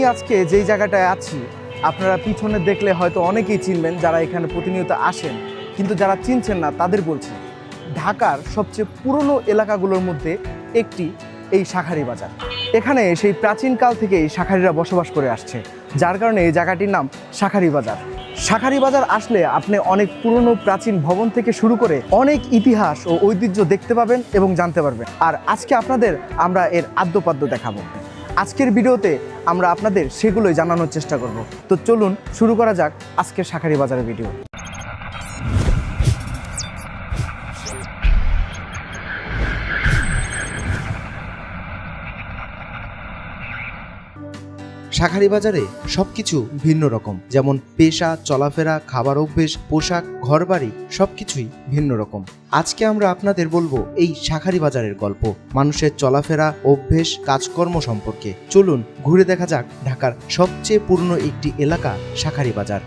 আমি আজকে যেই জায়গাটায় আছি, আপনারা পিছনে দেখলে হয়তো অনেকেই চিনবেন যারা এখানে প্রতিনিয়ত আসেন, কিন্তু যারা চিনছেন না তাদের বলছি, ঢাকার সবচেয়ে পুরনো এলাকাগুলোর মধ্যে একটি এই শাখারি বাজার। এখানে সেই প্রাচীনকাল থেকেই শাখারিরা বসবাস করে আসছে, যার কারণে এই জায়গাটির নাম শাখারি বাজার। শাখারি বাজার আসলে আপনি অনেক পুরনো প্রাচীন ভবন থেকে শুরু করে অনেক ইতিহাস ও ঐতিহ্য দেখতে পাবেন এবং জানতে পারবেন। আর আজকে আপনাদের আমরা এর আদ্যপাদ্য দেখাবো। আজকের ভিডিওতে আমরা আপনাদের সেগুলোই জানানোর চেষ্টা করব। তো চলুন শুরু করা যাক আজকের শাখারি বাজারের ভিডিও। শাখারি বাজারে সবকিছু ভিন্ন রকম। যেমন পেশা, চলাফেরা, খাবার অভ্যেস, পোশাক, ঘরবাড়ি সবকিছুই ভিন্ন রকম। আজকে আমরা আপনাদের বলব এই শাখারি বাজারের গল্প, মানুষের চলাফেরা, অভ্যেস, কাজকর্ম সম্পর্কে। চলুন ঘুরে দেখা যাক ঢাকার সবচেয়ে পুরনো একটি এলাকা, শাখারি বাজার।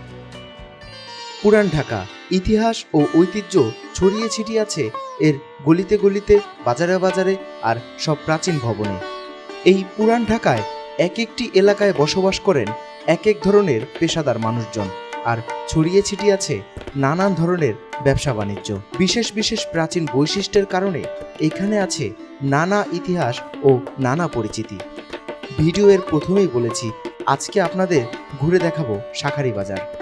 পুরান ঢাকা, ইতিহাস ও ঐতিহ্য ছড়িয়ে ছিটিয়ে আছে এর গলিতে গলিতে, বাজারে বাজারে আর সব প্রাচীন ভবনে। এই পুরান ঢাকায় এক একটি এলাকায় বসবাস করেন এক এক ধরনের পেশাদার মানুষজন। আর ছড়িয়ে ছিটিয়ে আছে নানান ধরনের ব্যবসা বাণিজ্য। বিশেষ বিশেষ প্রাচীন বৈশিষ্ট্যের কারণে এখানে আছে নানা ইতিহাস ও নানা পরিচিতি। ভিডিও এর প্রথমেই বলেছি, আজকে আপনাদের ঘুরে দেখাবো শাখারি বাজার।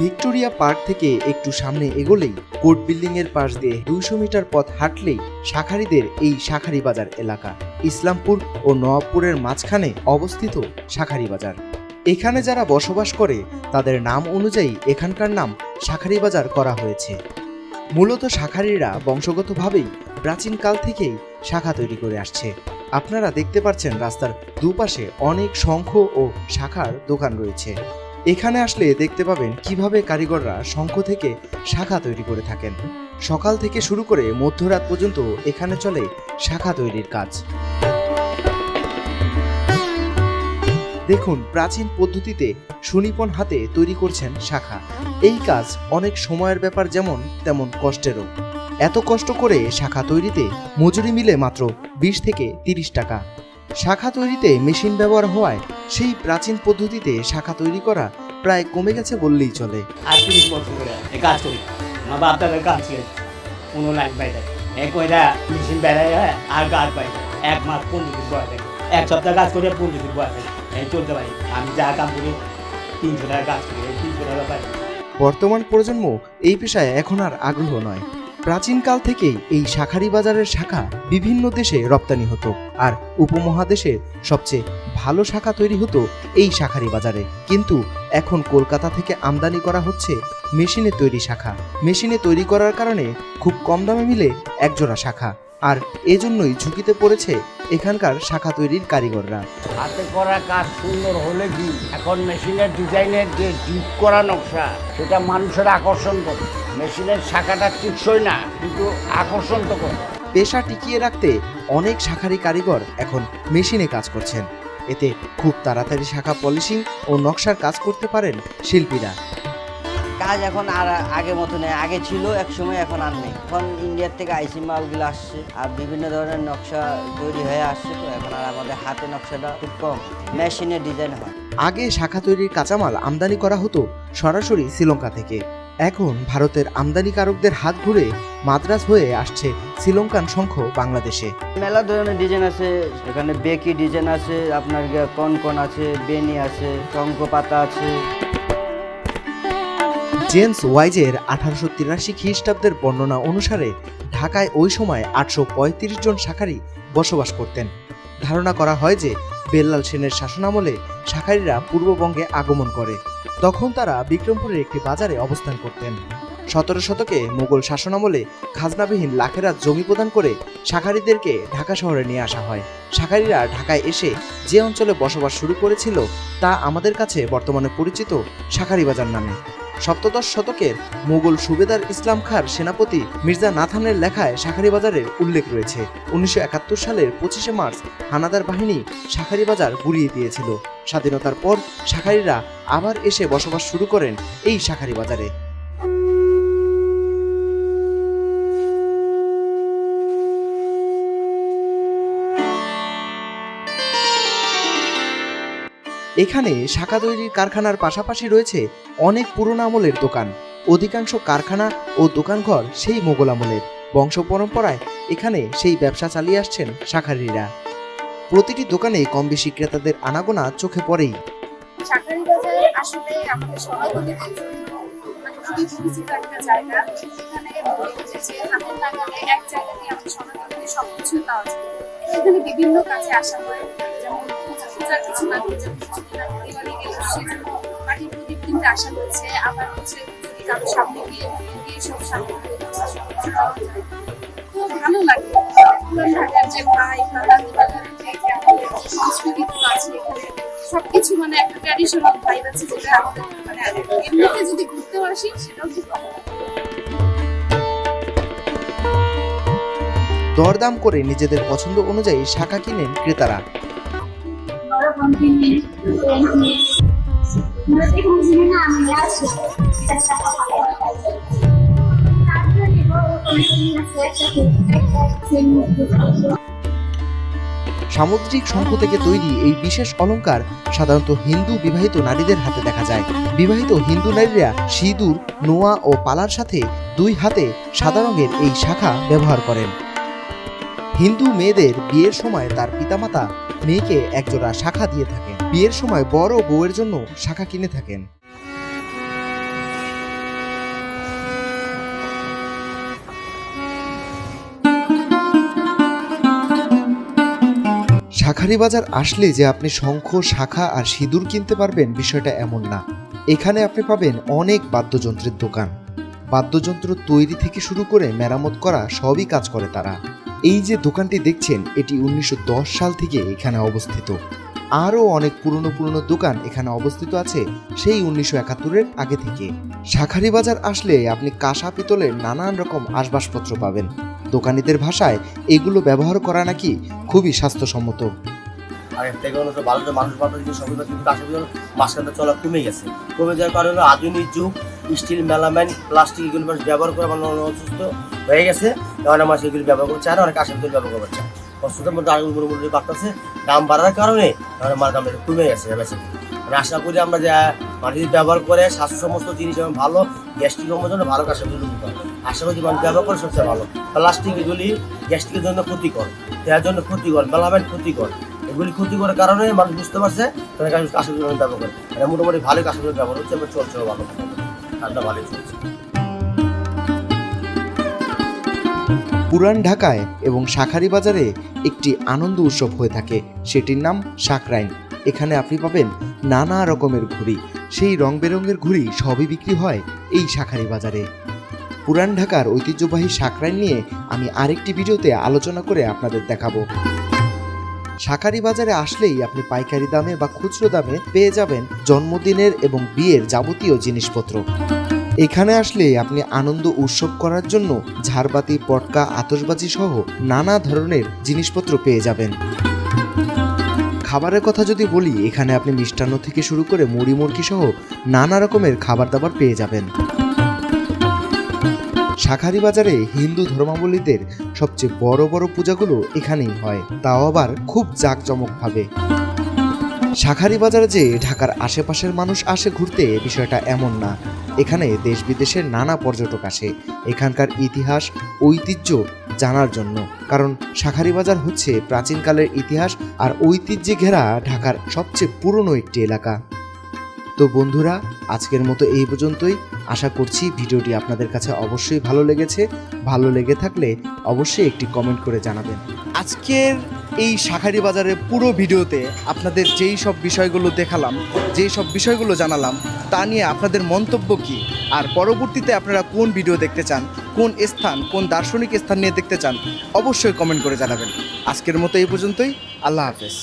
ভিক্টোরিয়া পার্ক থেকে একটু সামনে এগোলেই কোর্ট বিল্ডিং এর পাশ দিয়ে দুইশো মিটার পথ হাঁটলেই শাখারিদের এই শাখারি বাজার এলাকা। ইসলামপুর ও নওয়াবপুরের মাঝখানে অবস্থিত শাখারি বাজার এখানে যারা বসবাস করে, তাদের নাম অনুযায়ী এখানকার নাম শাখারি বাজার করা হয়েছে। মূলত শাখারিরা বংশগতভাবেই প্রাচীনকাল থেকেই শাখা তৈরি করে আসছে। আপনারা দেখতে পাচ্ছেন রাস্তার দুপাশে অনেক শঙ্খ ও শাখার দোকান রয়েছে। এখানে আসলে দেখতে পাবেন কীভাবে কারিগররা শঙ্খ থেকে শাখা তৈরি করে থাকেন। সকাল থেকে শুরু করে মধ্যরাত পর্যন্ত এখানে চলে শাখা তৈরির কাজ। দেখুন, প্রাচীন পদ্ধতিতে সুনিপন হাতে তৈরি করছেন শাখা। এই কাজ অনেক সময়ের ব্যাপার যেমন তেমন কষ্টেরও। এত কষ্ট করে শাখা তৈরিতে মজুরি মিলে মাত্র বিশ থেকে তিরিশ টাকা। শাখা তৈরিতে মেশিন ব্যবহার হওয়ায় সেই প্রাচীন পদ্ধতিতে শাখা তৈরি করা প্রায় কমে গেছে বললেই চলে। আর তিরিশ বছর করে এই কাজ করি। আমার বাপ দাদার কাজ ছিল কোনো লাইন বাইরে এই কইরা মেশিন বেড়ায় আর কাজ পাই এক মাস পনেরো দিন বয়স থাকে। এক সপ্তাহ কাজ করে পনেরো দিন বয়স থাকে। এই চলতে পারি। আমি যা কাম করি তিনশো টাকা কাজ করি। তিনশো টাকা পাই। বর্তমান প্রজন্ম এই পেশায় এখন আর আগ্রহ নয়। প্রাচীনকাল থেকেই এই শাখারি বাজারের শাখা বিভিন্ন দেশে রপ্তানি হতো আর উপমহাদেশের সবচেয়ে ভালো শাখা তৈরি হতো এই শাখারি বাজারে কিন্তু এখন কলকাতা থেকে আমদানি করা হচ্ছে মেশিনে তৈরি শাখা। মেশিনে তৈরি করার কারণে খুব কম দামে মিলে একজোড়া শাখা। আর এজন্যই ঝুঁকিতে পড়েছে এখানকার শাখা তৈরির কারিগররা। হাতে করা কাজ সুন্দর হলে কি? এখন মেশিনের ডিজাইনের যে ডিপ করা নকশা সেটা মানুষের আকর্ষণ করে। মেশিনের শাখাটা টিকসই না কিন্তু আকর্ষণ তো করে। পেশা টিকিয়ে রাখতে অনেক শাখারি কারিগর এখন মেশিনে কাজ করছেন। এতে খুব তাড়াতাড়ি শাখা পলিশিং ও নকশার কাজ করতে পারেন শিল্পীরা। কাজ এখন আর আগে মতো নেই। আগে ছিল এক সময় এখন আর নেই। এখন ইন্ডিয়ার থেকে আইসি মালগুলো আসছে আর বিভিন্ন ধরনের নকশা তৈরি হয়ে আসছে তো এখন আর আমাদের হাতে নকশাটা খুব কম। মেশিনে ডিজাইন হয়। আগে শাখা তৈরির কাঁচামাল আমদানি করা হতো সরাসরি শ্রীলঙ্কা থেকে। এখন ভারতের আমদানিকারকদের হাত ঘুরে মাদ্রাজ হয়ে আসছে শ্রীলঙ্কান শঙ্খ বাংলাদেশে। মেলা ধরনের ডিজাইন আছে। এখানে বেকি ডিজাইন আছে আপনার কনকন আছে বেনি আছে টঙ্ক পাতা আছে। জেমস ওয়াইজের আঠারোশো তিরাশি খ্রিস্টাব্দের বর্ণনা অনুসারে ঢাকায় ওই সময় আটশো পঁয়ত্রিশ জন শাখারি বসবাস করতেন। ধারণা করা হয় যে বেল্লাল সেনের শাসনামলে শাখারিরা পূর্ববঙ্গে আগমন করে। তখন তারা বিক্রমপুরের একটি বাজারে অবস্থান করতেন। সতেরো শতকে মোগল শাসনামলে খাজনাবিহীন লাখেরা জমি প্রদান করে শাখারিদেরকে ঢাকা শহরে নিয়ে আসা হয়। শাখারিরা ঢাকায় এসে যে অঞ্চলে বসবাস শুরু করেছিল তা আমাদের কাছে বর্তমানে পরিচিত শাখারি বাজার নামে। সপ্তদশ শতকের মুঘল সুবেদার ইসলাম খাঁর সেনাপতি মির্জা নাথানের লেখায় শাখারি বাজারের উল্লেখ রয়েছে। উনিশশো একাত্তর সালের পঁচিশে মার্চ হানাদার বাহিনী শাখারি বাজার গুড়িয়ে দিয়েছিল। স্বাধীনতার পর শাখারিরা আবার এসে বসবাস শুরু করেন এই শাখারি বাজারে এখানে শাখা তৈরির কারখানার পাশাপাশি রয়েছে অনেক পুরনো আমলের দোকান। অধিকাংশ কারখানা ও দোকানঘর সেই মোগল আমলের। বংশ পরম্পরায় এখানে সেই ব্যবসা চালিয়ে আসছেন শাখারিরা। প্রতিটি দোকানে কম বেশি ক্রেতাদের আনাগোনা চোখে পড়েই। মানে বিভিন্ন কাজে আসা হয়, যেমন কিছু আগে দিওয়ালি গেল সেজন্য মাটির প্রদীপ কিনতে আসা হয়েছে। আবার হচ্ছে যদি কারও সামনে গিয়ে সব সামনে তো ভালো লাগে। সবকিছু মানে একটা ট্র্যাডিশনাল ভাইব আছে যেটা আমাদের মানে এমনিতে যদি ঘুরতেও আসি, সেটাও খুব ভালো দরদাম করে নিজেদের পছন্দ অনুযায়ী শাখা কিনেন ক্রেতারা। সামুদ্রিক শঙ্খ থেকে তৈরি এই বিশেষ অলংকার সাধারণত হিন্দু বিবাহিত নারীদের হাতে দেখা যায়। বিবাহিত হিন্দু নারীরা সিঁদুর, নোয়া ও পালার সাথে দুই হাতে সাদা রঙের এই শাখা ব্যবহার করেন। হিন্দু মেয়েদের বিয়ের সময় তার পিতামাতা মেয়েকে একজোড়া শাখা দিয়ে থাকেন। বিয়ের সময় বড় বউয়ের জন্য শাখা কিনে থাকেন। শাখারি বাজার আসলে যে আপনি শঙ্খ, শাখা আর সিঁদুর কিনতে পারবেন বিষয়টা এমন না। এখানে আপনি পাবেন অনেক বাদ্যযন্ত্রের দোকান। বাদ্যযন্ত্র তৈরি থেকে শুরু করে মেরামত করা সবই কাজ করে তারা। এই যে দোকানটি দেখছেন, এটি উনিশশো সাল থেকে এখানে অবস্থিত। আরও অনেক পুরনো পুরনো দোকান এখানে অবস্থিত আছে সেই উনিশশো একাত্তরের আগে থেকে। শাখারি বাজার আসলে আপনি কাঁসা পিতলের নানান রকম আসবাবপত্র পাবেন। দোকানিদের ভাষায় এগুলো ব্যবহার করা নাকি খুবই স্বাস্থ্যসম্মত। আগের থেকে অনেক ভালো মানুষ যে সবই কিন্তু কাছে মাঝখানটা চলা কমে গেছে। কমে যাওয়ার কারণে আধুনিক যুগ স্টিল মেলামাইন, প্লাস্টিক এগুলো মানুষ ব্যবহার করে মানুষ অনেক অসুস্থ হয়ে গেছে। কারণ আমার সেগুলি ব্যবহার করছে আর অনেক পিতল ব্যবহার করছে। অসুস্থতার মধ্যে আগে উপরে উপরে বাড়তেছে। দাম বাড়ার কারণে আমার মার দামটা একটু কমে গেছে, বেশি। আমি আশা করি আমরা যে মাটি ব্যবহার করে স্বাস্থ্য সমস্ত জিনিস এবং ভালো, গ্যাস্ট্রিক জন্য ভালো কাঁচা পিতল আশা করি মানুষ ব্যবহার করে সবচেয়ে ভালো। প্লাস্টিক এগুলি গ্যাস্ট্রিকের জন্য ক্ষতিকর, দেহের জন্য ক্ষতিকর, মেলামাইন ক্ষতিকর। এগুলি ক্ষতি করার কারণে মানুষ বুঝতে পারছে তারা কাশি পিতল ব্যবহার করে। এটা মোটামুটি ভালো কাশি ব্যবহার হচ্ছে এবং চলছে ভালো। ঠান্ডা ভালোই চলছে পুরান ঢাকায় এবং শাখারি বাজারে একটি আনন্দ উৎসব হয়ে থাকে। সেটির নাম শাকরাইন এখানে আপনি পাবেন নানা রকমের ঘুড়ি। সেই রং বেরঙের ঘুড়ি সবই বিক্রি হয় এই শাখারি বাজারে। পুরান ঢাকার ঐতিহ্যবাহী শাকরাইন নিয়ে আমি আরেকটি ভিডিওতে আলোচনা করে আপনাদের দেখাবো। শাকারি বাজারে আসলেই আপনি পাইকারি দামে বা খুচরো দামে পেয়ে যাবেন জন্মদিনের এবং বিয়ের যাবতীয় জিনিসপত্র। এখানে আসলে আপনি আনন্দ উৎসব করার জন্য ঝাড়বাতি, পটকা, আতশবাজি সহ নানা ধরনের জিনিসপত্র পেয়ে যাবেন। খাবারের কথা যদি বলি, এখানে আপনি মিষ্টান্ন থেকে শুরু করে মুড়ি মুরগি সহ নানা রকমের খাবার দাবার পেয়ে যাবেন। শাখারি বাজারে হিন্দু ধর্মাবলীদের সবচেয়ে বড় বড় পূজাগুলো এখানেই হয়। তাও আবার খুব জাঁকজমকভাবে। শাখারি বাজারে যে ঢাকার আশেপাশের মানুষ আসে ঘুরতে বিষয়টা এমন না। এখানে দেশ বিদেশের নানা পর্যটক আসে। এখানকার ইতিহাস, ঐতিহ্য জানার জন্য। কারণ শাখারি বাজার হচ্ছে প্রাচীনকালের ইতিহাস আর ঐতিহ্যে ঘেরা ঢাকার সবচেয়ে পুরনো একটি এলাকা। তো বন্ধুরা, আজকের মতো এই পর্যন্তই। আশা করছি ভিডিওটি আপনাদের কাছে অবশ্যই ভালো লেগেছে। ভালো লেগে থাকলে অবশ্যই একটি কমেন্ট করে জানাবেন। আজকের এই শাখারি বাজারের পুরো ভিডিওতে আপনাদের যেই সব বিষয়গুলো দেখালাম, যেই সব বিষয়গুলো জানালাম, তা নিয়ে আপনাদের মন্তব্য কি? আর পরবর্তীতে আপনারা কোন ভিডিও দেখতে চান, কোন স্থান, কোন দার্শনিক স্থান নিয়ে দেখতে চান, অবশ্যই কমেন্ট করে জানাবেন। আজকের মতো এই পর্যন্তই। আল্লাহ হাফেজ।